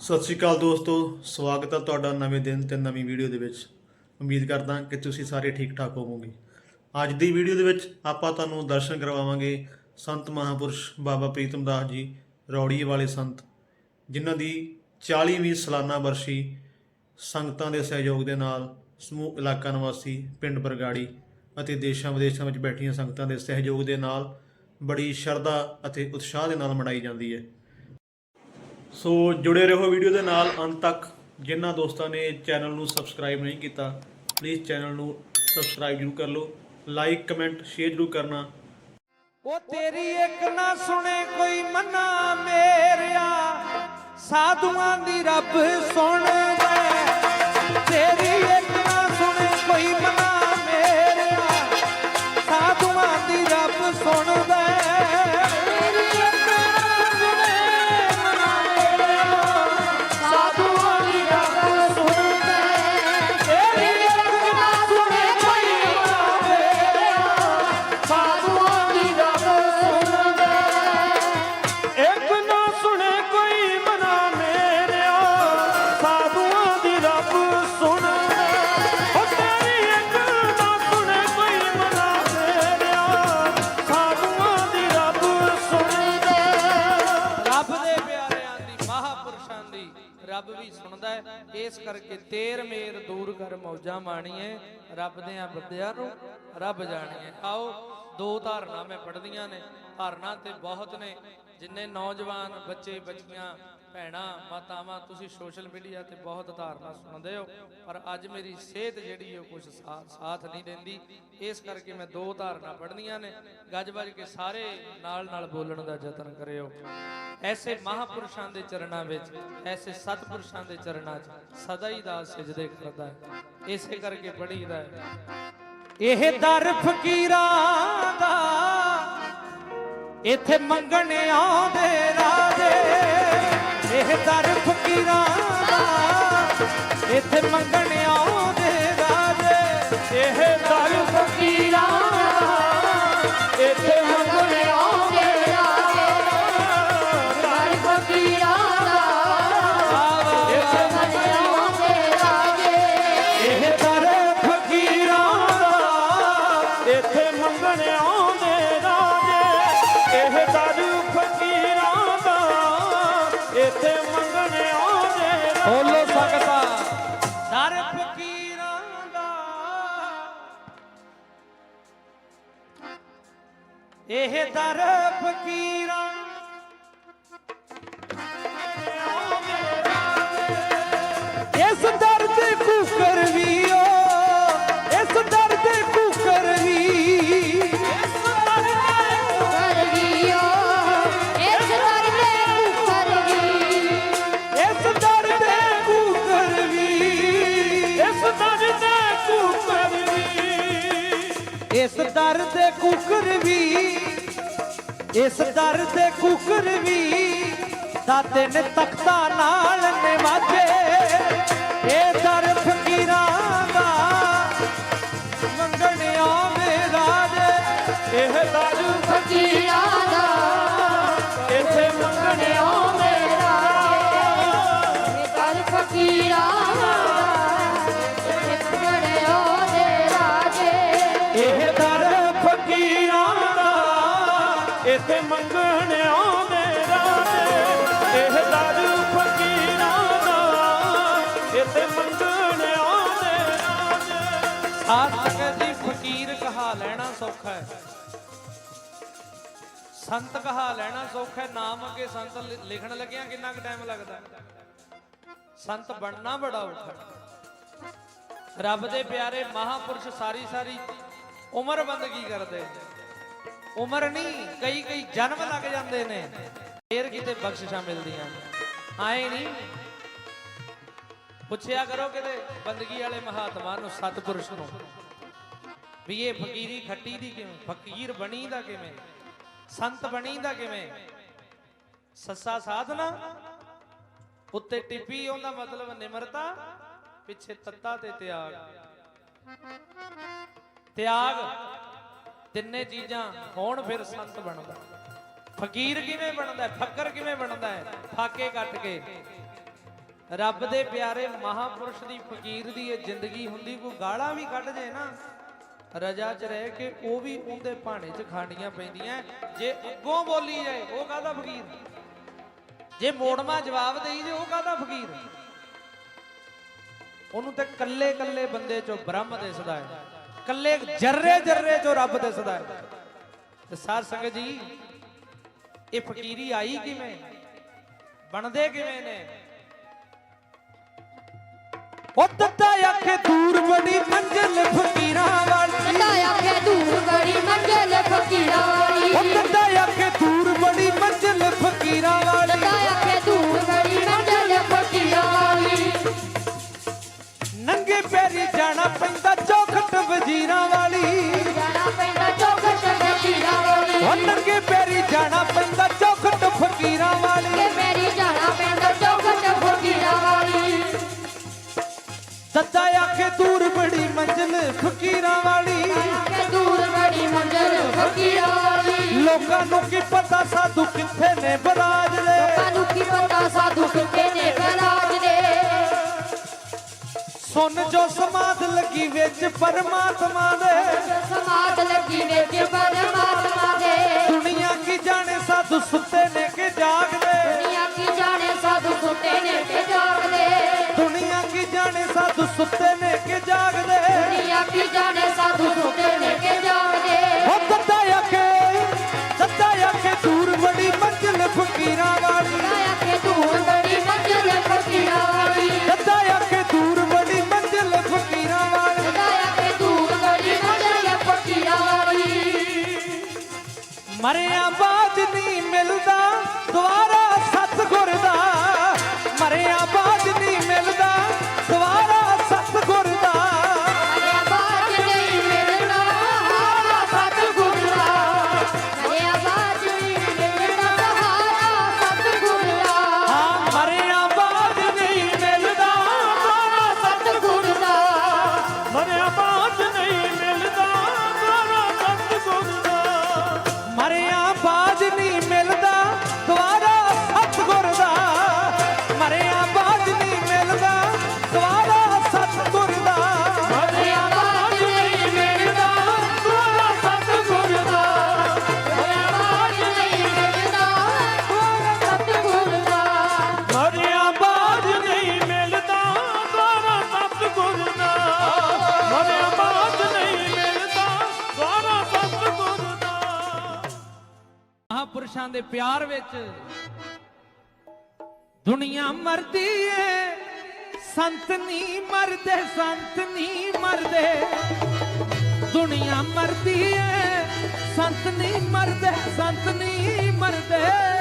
ਸਤਿ ਸ਼੍ਰੀ ਅਕਾਲ ਦੋਸਤੋ, ਸਵਾਗਤ ਹੈ ਤੁਹਾਡਾ ਨਵੇਂ ਦਿਨ ਤੇ ਨਵੀਂ ਵੀਡੀਓ ਦੇ ਵਿੱਚ। ਉਮੀਦ ਕਰਦਾ ਕਿ ਤੁਸੀਂ ਸਾਰੇ ਠੀਕ ਠਾਕ ਹੋਵੋਗੇ। ਅੱਜ ਦੀ ਵੀਡੀਓ ਦੇ ਵਿੱਚ ਆਪਾਂ ਤੁਹਾਨੂੰ ਦਰਸ਼ਨ ਕਰਵਾਵਾਂਗੇ ਸੰਤ ਮਹਾਪੁਰਸ਼ ਬਾਬਾ ਪ੍ਰੀਤਮ ਦਾਸ ਜੀ ਰੌੜੀ ਵਾਲੇ ਸੰਤ, ਜਿਨ੍ਹਾਂ ਦੀ 40ਵੀਂ ਸਾਲਾਨਾ ਵਰਸੀ ਸੰਗਤਾਂ ਦੇ ਸਹਿਯੋਗ ਦੇ ਨਾਲ ਸਮੂਹ ਇਲਾਕਾ ਨਿਵਾਸੀ ਪਿੰਡ ਬਰਗਾੜੀ ਅਤੇ ਦੇਸ਼ਾਂ ਵਿਦੇਸ਼ਾਂ ਵਿੱਚ ਬੈਠੀਆਂ ਸੰਗਤਾਂ ਦੇ ਸਹਿਯੋਗ ਦੇ ਨਾਲ ਬੜੀ ਸ਼ਰਧਾ ਅਤੇ ਉਤਸ਼ਾਹ ਦੇ ਨਾਲ ਮਨਾਈ ਜਾਂਦੀ ਹੈ। ਸੋ ਜੁੜੇ ਰਹੋ ਵੀਡੀਓ ਦੇ ਨਾਲ ਅੰਤ ਤੱਕ। ਜਿਨ੍ਹਾਂ ਦੋਸਤਾਂ ਨੇ ਚੈਨਲ ਨੂੰ ਸਬਸਕ੍ਰਾਈਬ ਨਹੀਂ ਕੀਤਾ ਪਲੀਜ਼ ਚੈਨਲ ਨੂੰ ਸਬਸਕ੍ਰਾਈਬ ਜ਼ਰੂਰ ਕਰ ਲਓ। ਲਾਈਕ ਕਮੈਂਟ ਸ਼ੇਅਰ ਜ਼ਰੂਰ ਕਰਨਾ। ਉਹ ਤੇਰੀ ਇੱਕ ਨਾ ਸੁਣੇ ਕੋਈ ਮਨਾ ਮੇਰਿਆ। ਸਾਧੂਆਂ ਦੀ ਰੱਬ ਸੁਣਦਾ ਤੇਰੀ ਇੱਕ ਨਾ ਸੁਣੇ ਕੋਈ ਮਨਾ ਰੱਬ ਵੀ ਸੁਣਦਾ ਹੈ। ਇਸ ਕਰਕੇ ਤੇਰ ਮੇਰ ਦੂਰ ਕਰ ਮੌਜਾਂ ਮਾਣੀਏ। ਰੱਬ ਦੇ ਬੰਦਿਆਂ ਨੂੰ ਰੱਬ ਜਾਣੀਏ। ਆਓ, ਦੋ ਧਾਰਨਾ ਮੈਂ ਪੜ੍ਹਦੀਆਂ ਨੇ। ਧਾਰਨਾ ਤੇ ਬਹੁਤ ਨੇ, ਜਿੰਨੇ ਨੌਜਵਾਨ ਬੱਚੇ, ਬੱਚੀਆਂ ਭੈਣਾ, ਮਾਤਾਵਾਂ, ਤੁਸੀਂ ਸੋਸ਼ਲ ਮੀਡੀਆ ਤੇ ਬਹੁਤ ਧਾਰਨਾ ਸੁਣਦੇ ਹੋ, ਪਰ ਅੱਜ ਮੇਰੀ ਸਿਹਤ ਜਿਹੜੀ ਉਹ ਕੁਝ ਸਾਥ ਨਹੀਂ ਦਿੰਦੀ। ਇਸ ਕਰਕੇ ਮੈਂ ਦੋ ਧਾਰਨਾ ਪੜ੍ਹਨੀਆਂ ਨੇ। ਗੱਜ ਵੱਜ ਕੇ ਸਾਰੇ ਨਾਲ ਨਾਲ ਬੋਲਣ ਦਾ ਯਤਨ ਕਰਿਓ। ਐਸੇ ਮਹਾਪੁਰਸ਼ਾਂ ਦੇ ਚਰਨਾਂ ਵਿੱਚ, ਐਸੇ ਸਤਪੁਰਸ਼ਾਂ ਦੇ ਚਰਨਾਂ 'ਚ ਸਦਾ ਹੀ ਦਾ ਸਜਦੇ ਕਰਦਾ ਹੈ। ਇਸੇ ਕਰਕੇ ਪੜੀਦਾ ਹੈ। ਇਹ ਦਰ ਫਕੀਰਾਂ ਦਾ? ਇੱਥੇ ਮੰਗਣ ਆਉਂਦੇ ਰਾਜੇ। ਇੱਥੇ ਮੰਗਣ ਇਹ ਇਸ ਦਰ ਦੇ ਕੁਕਰ ਵੀ ਦਾਤੇ ਨੇ ਤਖਤਾ ਨਾਲ ਨਿਵਾਜੇ। ਇਹ ਦਰ ਫਕੀਰਾਂ ਦਾ ਮੰਗਣ ਆਵੇ ਰਾਜੇ। ਇਹ ਦਰ ਫਕੀਰਾਂ ਦਾ ਇੱਥੇ ਮੰਗਣ ਆਵੇ ਸੰਤ ਕਹਾ ਲੈਣਾ ਸੌਖਾ ਹੈ, ਨਾਮ ਅੱਗੇ ਸੰਤ ਲਿਖਣ ਲੱਗਿਆ ਕਿੰਨਾ ਕੁ ਟਾਈਮ ਲੱਗਦਾ? ਸੰਤ ਬਣਨਾ ਬੜਾ ਔਖਾ ਰੱਬ ਦੇ ਪਿਆਰੇ ਮਹਾਪੁਰਸ਼ ਸਾਰੀ ਸਾਰੀ ਉਮਰ ਬੰਦਗੀ ਕਰਦੇ? ਉਮਰ ਨਹੀਂ, ਕਈ ਕਈ ਜਨਮ ਲੱਗ ਜਾਂਦੇ ਨੇ। ਫੇਰ ਕਿਤੇ ਬਖਸ਼ਿਸ਼ਾਂ ਮਿਲਦੀਆਂ ਆਏ ਨਹੀਂ। ਪੁੱਛਿਆ ਕਰੋ ਕਿਤੇ ਬੰਦਗੀ ਵਾਲੇ ਮਹਾਤਮਾ ਨੂੰ, ਸਤਪੁਰਸ਼ ਨੂੰ, ਵੀ ਇਹ ਫਕੀਰੀ ਖੱਟੀ ਦੀ ਕਿਵੇਂ ਫਕੀਰ ਬਣੀ ਦਾ ਕਿਵੇਂ? ਸੰਤ ਬਣੀ ਕਿਵੇਂ? ਸੱਸਾ ਸਾਧਨਾ, ਉੱਤੇ ਟਿੱਪੀ, ਉਹਦਾ ਮਤਲਬ ਨਿਮਰਤਾ, ਪਿੱਛੇ ਤੱਤਾ ਤੇ ਤਿਆਗ। ਤਿਆਗ, ਤਿੰਨੇ ਚੀਜ਼ਾਂ ਹੋਣ ਫਿਰ ਸੰਤ ਬਣਦਾ। ਫਕੀਰ ਕਿਵੇਂ ਬਣਦਾ ਫੱਕਰ ਕਿਵੇਂ ਬਣਦਾ ਹੈ? ਫਾਕੇ ਕੱਟ ਕੇ। ਰੱਬ ਦੇ ਪਿਆਰੇ ਮਹਾਪੁਰਸ਼ ਦੀ ਫਕੀਰ ਦੀ ਇਹ ਜ਼ਿੰਦਗੀ ਹੁੰਦੀ, ਕੋਈ ਗਾਲਾਂ ਵੀ ਕੱਢ ਜੇ ਨਾ। ਰਜਾ 'ਚ ਰਹਿ ਕੇ ਉਹ ਵੀ ਉਹਦੇ ਭਾਣੇ 'ਚ ਖਾਣੀਆਂ ਪੈਂਦੀਆਂ। ਜੇ ਅੱਗੋਂ ਬੋਲੀ ਜਾਏ, ਉਹ ਕਾਹਦਾ ਫਕੀਰ? ਜੇ ਮੋੜਮਾ ਜਵਾਬ ਦੇਈ ਜੇ ਉਹ ਕਾਹਦਾ ਫਕੀਰ? ਉਹਨੂੰ ਤੇ ਕੱਲੇ ਕੱਲੇ ਬੰਦੇ 'ਚੋਂ ਬ੍ਰਹਮ ਦਿਸਦਾ ਹੈ। ਕੱਲੇ ਜਰਰੇ ਜਰਰੇ 'ਚੋਂ ਰੱਬ ਦਿਸਦਾ ਹੈ। ਤੇ ਸਾਧ ਸੰਗਤ ਜੀ, ਇਹ ਫਕੀਰੀ ਆਈ ਕਿਵੇਂ? ਬਣਦੇ ਕਿਵੇਂ ਨੇ? ਉਹ ਦਿੱਤਾ ਆਖੇ ਦੂਰ ਬੜੀ ਮੰਜ਼ਿਲ ਫਕੀਰਾਂ ਵਾਲੀ। ਦਿੱਤਾ ਆਖੇ ਦੂਰ ਬੜੀ ਮੰਜ਼ਿਲ ਫਕੀਰਾਂ ਵਾਲੀ। ਉਹ ਦਿੱਤਾ ਆਖੇ ਦੂਰ ਬੜੀ ਮੰਜ਼ਿਲ ਫਕੀਰਾਂ ਵਾਲੀ। ਦਿੱਤਾ ਆਖੇ ਦੂਰ ਬੜੀ ਮੰਜ਼ਿਲ ਫਕੀਰਾਂ ਵਾਲੀ। ਨੰਗੇ ਪੈਰੀ ਜਾਣਾ ਪੈਂਦਾ ਚੌਖਟ ਵਜ਼ੀਰਾਂ ਵਾਲੀ। ਜਾਣਾ ਪੈਂਦਾ ਚੌਕਟ ਫਕੀਰਾਂ ਵਾਲੀ। ਉਹ ਨੰਗੇ ਪੈਰੀ ਜਾਣਾ ਪੈਂਦਾ ਚੌਖਟ ਫਕੀਰਾਂ ਵਾਲੀ। ਨੂੰ ਕੀ ਪਤਾ ਸਾਧੂ ਕਿੱਥੇ ਨੇ ਬਰਾਜਦੇ ਸਾਨੂੰ ਕੀ ਪਤਾ ਸਾਧੂ ਕਿੱਥੇ ਨੇ ਬਰਾਜ ਦੇ? ਸੁਣ ਜੋ ਸਮਾਧ ਲੱਗੀ ਵਿੱਚ ਪਰਮਾਤਮਾ ਦੇ। ਸਮਾਦ ਲੱਗੀ ਵਿੱਚ ਪਰਮਾਤਮਾ ਦੇ। ਦੁਨੀਆ ਕੀ ਜਾਣੇ ਸਾਧੂ ਸੁੱਤੇ ਨੇ ਕਿ ਜਾਗਦੇ? ਦੁਨੀਆ ਕੀ ਜਾਣੇ ਸਾਧੂ ਸੁੱਤੇ ਨੇ ਕਿ ਜਾਗਦੇ? ਦੁਨੀਆ ਕੀ ਜਾਣੇ ਸਾਧੂ ਸੁੱਤੇ ਨੇ ਕਿ ਜਾਗਦੇ? ਦੁਨੀਆ ਕੀ ਜਾਣੇ ਸਾਧੂ ਸੁੱਤੇ ਮਰਿਆ ਬਾਜ ਨਹੀਂ ਮਿਲਦਾ। ਪਿਆਰ ਵਿੱਚ ਦੁਨੀਆ ਮਰਦੀ ਏ, ਸੰਤ ਨਹੀਂ ਮਰਦੇ, ਸੰਤ ਨਹੀਂ ਮਰਦੇ। ਦੁਨੀਆ ਮਰਦੀ ਏ, ਸੰਤ ਨਹੀਂ ਮਰਦੇ, ਸੰਤ ਨਹੀਂ ਮਰਦੇ।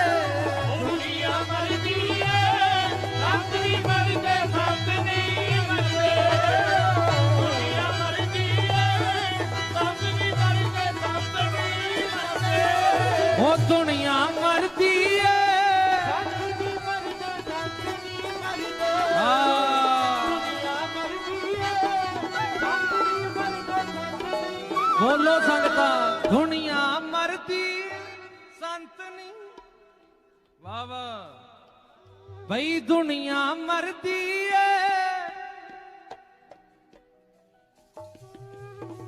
ਵਾਹ ਵਾਹ ਬਈ ਦੁਨੀਆ ਮਰਦੀ ਏ।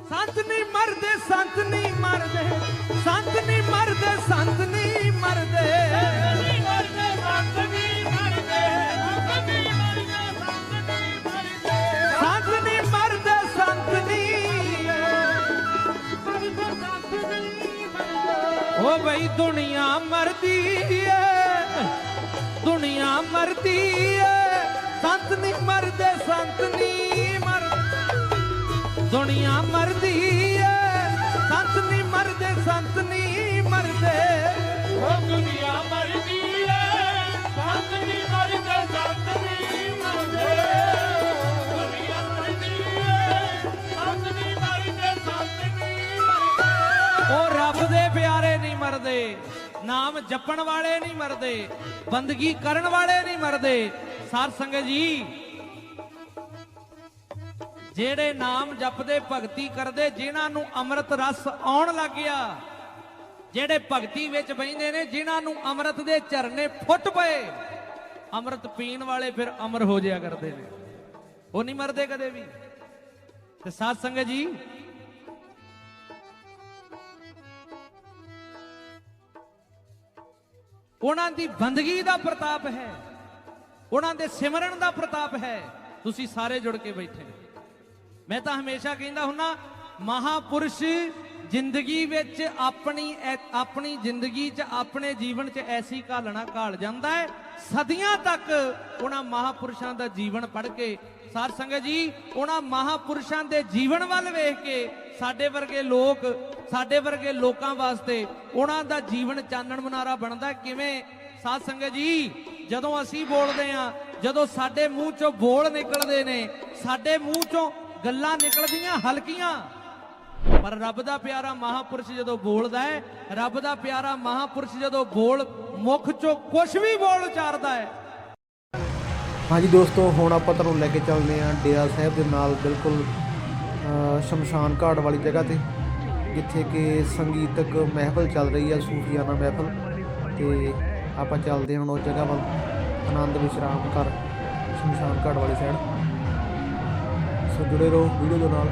ਸੰਤ ਨਹੀਂ ਮਰਦੇ, ਸੰਤ ਨਹੀਂ ਮਰਦੇ। ਸੰਤ ਨਹੀਂ ਮਰਦੇ, ਸੰਤ ਨਹੀਂ ਮਰਦੇ। ਓ ਬਈ ਦੁਨੀਆ ਮਰਦੀ ਏ। ਮਰਦੀ ਏ। ਸੰਤ ਨਹੀਂ ਮਰਦੇ ਸੰਤ ਨਹੀਂ ਮਰਦੇ। ਦੁਨੀਆ ਮਰਦੀ ਏ। ਸੰਤ ਨਹੀਂ ਮਰਦੇ ਸੰਤ ਨਹੀਂ ਮਰਦੇ। ਓ ਦੁਨੀਆ ਮਰਦੀ ਏ। ਸੰਤ ਨਹੀਂ ਮਰਦੇ ਸੰਤ ਨਹੀਂ ਮਰਦੇ। ਦੁਨੀਆ ਮਰਦੀ ਏ। ਸੰਤ ਨਹੀਂ ਮਰਦੇ ਸੰਤ ਨਹੀਂ ਮਰਦੇ। ਉਹ ਰੱਬ ਦੇ ਪਿਆਰੇ ਨਹੀਂ ਮਰਦੇ। ਨਾਮ ਜਪਣ ਵਾਲੇ ਨਹੀਂ ਮਰਦੇ, ਬੰਦਗੀ ਕਰਨ ਵਾਲੇ ਨਹੀਂ ਮਰਦੇ। ਸਾਧ ਸੰਗਤ ਜੀ, ਜਿਹੜੇ ਨਾਮ ਜਪਦੇ, ਭਗਤੀ ਕਰਦੇ, ਜਿਨ੍ਹਾਂ ਨੂੰ ਅੰਮ੍ਰਿਤ ਰਸ ਆਉਣ ਲੱਗ ਗਿਆ, ਜਿਹੜੇ ਭਗਤੀ ਵਿੱਚ ਬੈੰਦੇ ਨੇ, ਜਿਨ੍ਹਾਂ ਨੂੰ ਅੰਮ੍ਰਿਤ ਦੇ ਝਰਨੇ ਫੁੱਟ ਪਏ, ਅੰਮ੍ਰਿਤ ਪੀਣ ਵਾਲੇ ਫਿਰ ਅਮਰ ਹੋ ਜਾਇਆ ਕਰਦੇ ਨੇ। ਉਹ ਨਹੀਂ ਮਰਦੇ ਕਦੇ ਵੀ। ਤੇ ਸਾਧ ਸੰਗਤ ਜੀ ਉਹਨਾਂ ਦੀ ਬੰਦਗੀ ਦਾ ਪ੍ਰਤਾਪ ਹੈ। ਉਹਨਾਂ ਦੇ ਸਿਮਰਨ ਦਾ ਪ੍ਰਤਾਪ ਹੈ। ਤੁਸੀਂ ਸਾਰੇ ਜੁੜ ਕੇ ਬੈਠੇ ਹੋ। ਮੈਂ ਤਾਂ ਹਮੇਸ਼ਾ ਕਹਿੰਦਾ ਹੁੰਨਾ, ਮਹਾਪੁਰਸ਼ ਜ਼ਿੰਦਗੀ ਵਿੱਚ ਆਪਣੀ ਐ- ਆਪਣੀ ਜ਼ਿੰਦਗੀ 'ਚ, ਆਪਣੇ ਜੀਵਨ 'ਚ ਐਸੀ ਘਾਲਣਾ ਘਾਲ ਜਾਂਦਾ ਹੈ। ਸਦੀਆਂ ਤੱਕ ਉਹਨਾਂ ਮਹਾਪੁਰਸ਼ਾਂ ਦਾ ਜੀਵਨ ਪੜ੍ਹ ਕੇ, ਸਾਧ ਸੰਗਤ ਜੀ, ਉਹਨਾਂ ਮਹਾਪੁਰਸ਼ਾਂ ਦੇ ਜੀਵਨ ਵੱਲ ਵੇਖ ਕੇ ਸਾਡੇ ਵਰਗੇ ਲੋਕ ਸਾਡੇ ਵਰਗੇ ਲੋਕਾਂ ਵਾਸਤੇ ਉਹਨਾਂ ਦਾ ਜੀਵਨ ਚਾਨਣ ਮਨਾਰਾ ਬਣਦਾ ਕਿਵੇਂ? ਸਾਧ ਸੰਗਤ ਜੀ, ਜਦੋਂ ਅਸੀਂ ਬੋਲਦੇ ਆ ਜਦੋਂ ਸਾਡੇ ਮੂੰਹ ਚੋਂ ਬੋਲ ਨਿਕਲਦੇ ਨੇ, ਸਾਡੇ ਮੂੰਹ ਚੋਂ ਗੱਲਾਂ ਨਿਕਲਦੀਆਂ ਹਲਕੀਆਂ। ਪਰ ਰੱਬ ਦਾ ਪਿਆਰਾ ਮਹਾਪੁਰਸ਼ ਜਦੋਂ ਬੋਲਦਾ ਹੈ, ਰੱਬ ਦਾ ਪਿਆਰਾ ਮਹਾਪੁਰਸ਼ ਜਦੋਂ ਬੋਲ ਮੁਖ ਚੋਂ ਕੁਝ ਵੀ ਬੋਲ ਉਚਾਰਦਾ ਹੈ। ਹਾਂਜੀ ਦੋਸਤੋ, ਹੁਣ ਆਪਾਂ ਤੁਹਾਨੂੰ ਲੈ ਕੇ ਚੱਲਦੇ ਹਾਂ ਡੇਰਾ ਸਾਹਿਬ ਦੇ ਨਾਲ ਬਿਲਕੁਲ ਸ਼ਮਸ਼ਾਨ ਘਾਟ ਵਾਲੀ ਜਗ੍ਹਾ ਤੇ। ਜਿੱਥੇ ਕਿ ਸੰਗੀਤਕ ਮਹਿਫਲ ਚੱਲ ਰਹੀ ਹੈ ਸੂਫੀਆਨਾ ਮਹਿਫਲ। ਤੇ ਆਪਾਂ ਚੱਲਦੇ ਹਾਂ ਹੁਣ ਉਸ ਜਗ੍ਹਾ ਵੱਲ, ਆਨੰਦ ਵਿਸ਼ਰਾਮ ਕਰ ਸ਼ਮਸ਼ਾਨ ਘਾਟ ਵਾਲੀ ਸਾਈਡ ਸੋ ਜੁੜੇ ਰਹੋ ਵੀਡੀਓ ਦੇ ਨਾਲ।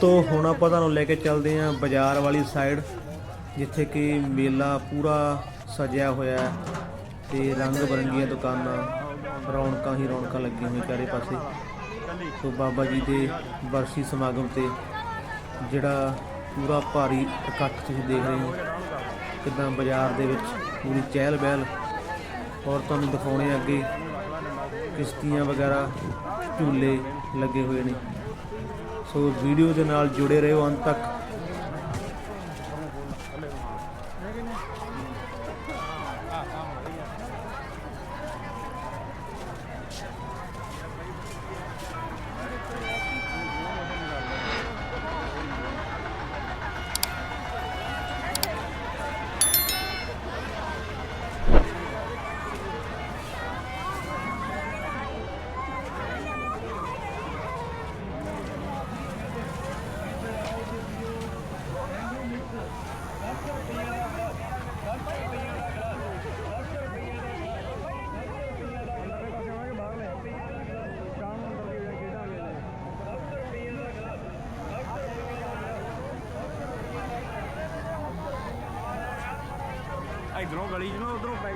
ਦੋਸਤੋ, ਹੁਣ ਆਪਾਂ ਤੁਹਾਨੂੰ ਲੈ ਕੇ ਚੱਲਦੇ ਆਂ ਬਾਜ਼ਾਰ ਵਾਲੀ ਸਾਈਡ ਜਿੱਥੇ ਕਿ ਮੇਲਾ ਪੂਰਾ ਸਜਿਆ ਹੋਇਆ ਹੈ ਤੇ ਰੰਗ ਬਰੰਗੀਆਂ ਦੁਕਾਨਾਂ ਰੌਣਕਾਂ ਹੀ ਰੌਣਕਾਂ ਲੱਗੀਆਂ ਹੋਈਆਂ ਚਾਰੇ ਪਾਸੇ। ਸੋ ਬਾਬਾ ਜੀ ਦੇ ਵਰਸੀ ਸਮਾਗਮ ਤੇ ਜਿਹੜਾ ਪੂਰਾ ਭਾਰੀ ਇਕੱਠ ਤੁਸੀਂ ਦੇਖ ਰਹੇ ਹੋ, ਕਿਦਾਂ ਬਾਜ਼ਾਰ ਦੇ ਵਿੱਚ ਪੂਰੀ ਚਹਿਲ ਪਹਿਲ। ਔਰ ਤੁਹਾਨੂੰ ਦਿਖਾਉਣੇ ਅੱਗੇ ਕਿਸ਼ਤੀਆਂ ਵਗੈਰਾ ਝੂਲੇ ਲੱਗੇ ਹੋਏ ਨੇ। ਸੋ ਵੀਡੀਓ ਦੇ ਨਾਲ ਜੁੜੇ ਰਹੋ ਅੰਤ ਤੱਕ। ਇਧਰੋਂ ਗਲੀ 'ਚ ਨਾ ਉਧਰੋਂ ਪੈ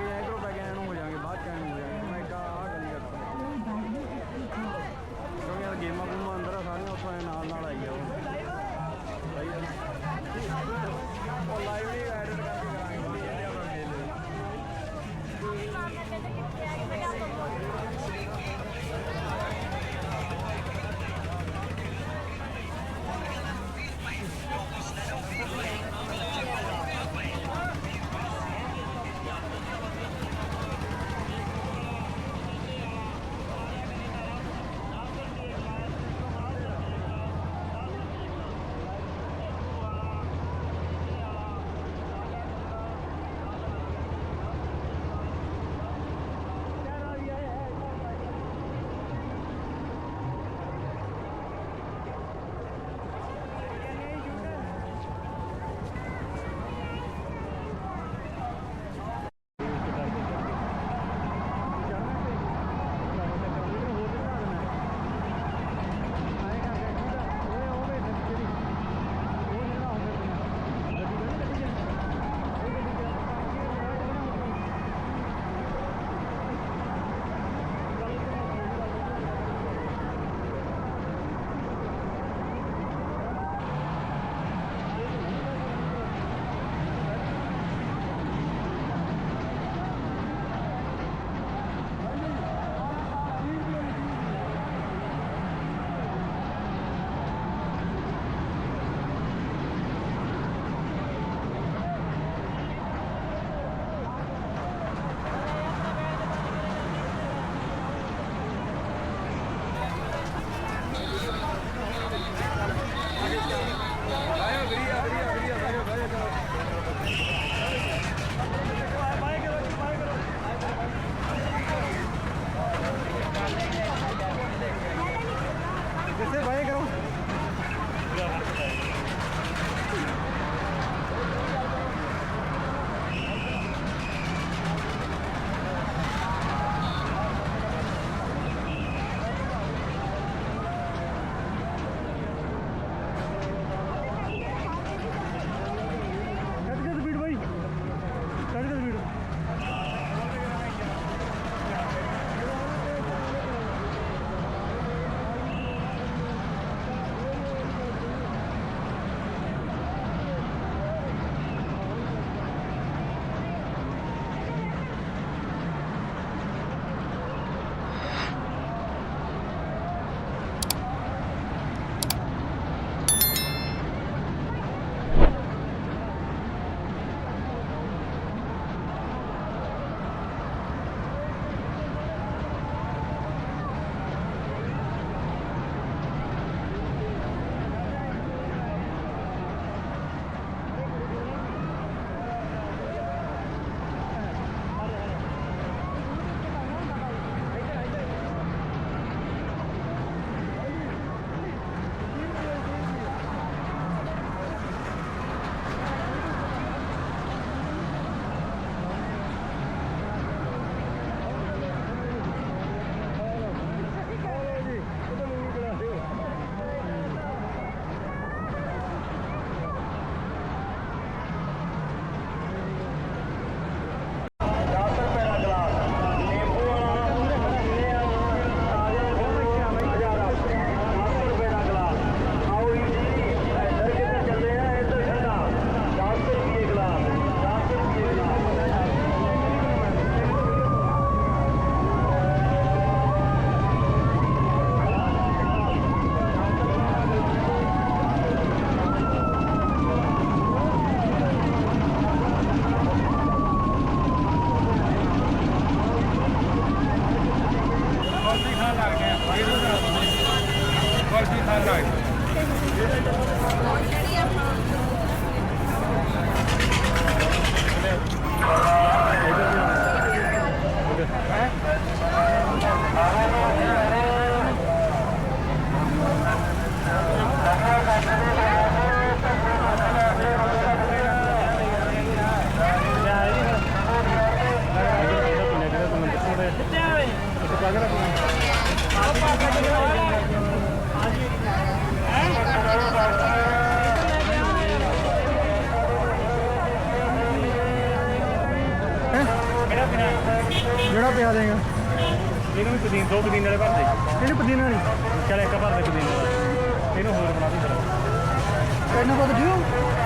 ਜਿਹੜਾ ਪਿਆ ਦੇਗਾ? ਇਹਨੂੰ ਵੀ ਪੁਦੀਨ ਦੋ ਪੁਦੀਨ ਵਾਲੇ ਭਰ ਦੇ। ਇਹਨੂੰ ਪੁਦੀਨਾ ਨਹੀਂ? ਚੱਲ ਇੱਕ ਭਰ ਦੇ ਪੁਦੀਨ ਵਾਲਾ। ਇਹਨੂੰ ਹੋਰ ਬਣਾ ਦੇ। ਫਿਰ ਇਹਨੂੰ ਪਤਾ ਦਿਓ?